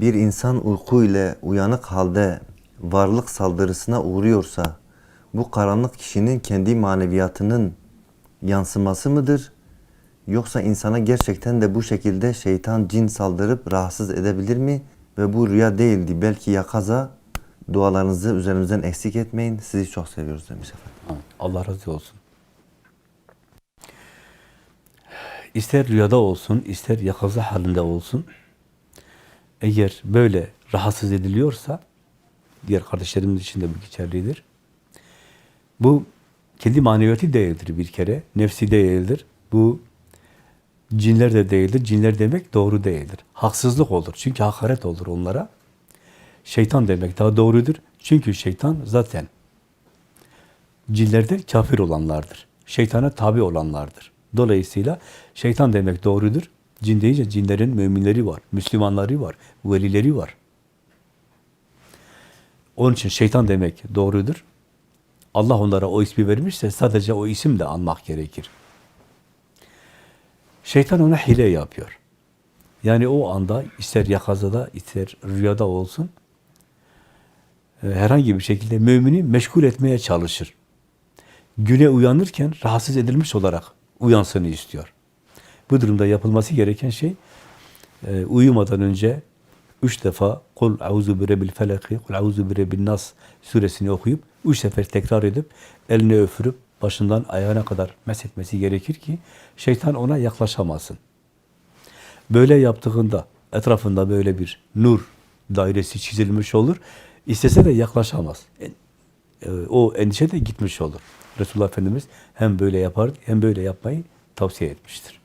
bir insan uyku ile uyanık halde varlık saldırısına uğruyorsa bu karanlık kişinin kendi maneviyatının yansıması mıdır? Yoksa insana gerçekten de bu şekilde şeytan cin saldırıp rahatsız edebilir mi? Ve bu rüya değildi belki yakaza dualarınızı üzerimizden eksik etmeyin. Sizi çok seviyoruz demiş efendim. Allah razı olsun. İster rüyada olsun, ister yakaza halinde olsun, eğer böyle rahatsız ediliyorsa, diğer kardeşlerimiz için de bu geçerlidir. Bu kendi maneviyatı değildir bir kere, nefsi değildir. Bu cinler de değildir. Cinler demek doğru değildir. Haksızlık olur. Çünkü hakaret olur onlara. Şeytan demek daha doğrudur. Çünkü şeytan zaten cinlerden kafir olanlardır. Şeytana tabi olanlardır. Dolayısıyla şeytan demek doğrudur. Cin deyince cinlerin müminleri var, Müslümanları var, velileri var. Onun için şeytan demek doğrudur. Allah onlara o ismi vermişse sadece o isimle anmak gerekir. Şeytan ona hile yapıyor. Yani o anda ister yakazada, ister rüyada olsun, e, herhangi bir şekilde mümini meşgul etmeye çalışır. Güne uyanırken rahatsız edilmiş olarak uyansını istiyor. Bu durumda yapılması gereken şey, e, uyumadan önce üç defa kul auzu bi rabbil felaki, kul auzu bi rabbin nas suresini okuyup üç sefer tekrar edip elini öpürüp başından ayağına kadar meshetmesi gerekir ki şeytan ona yaklaşamasın. Böyle yaptığında etrafında böyle bir nur dairesi çizilmiş olur. İstese de yaklaşamaz. En- e, O endişe de gitmiş olur. Resulullah Efendimiz hem böyle yapar hem böyle yapmayı tavsiye etmiştir.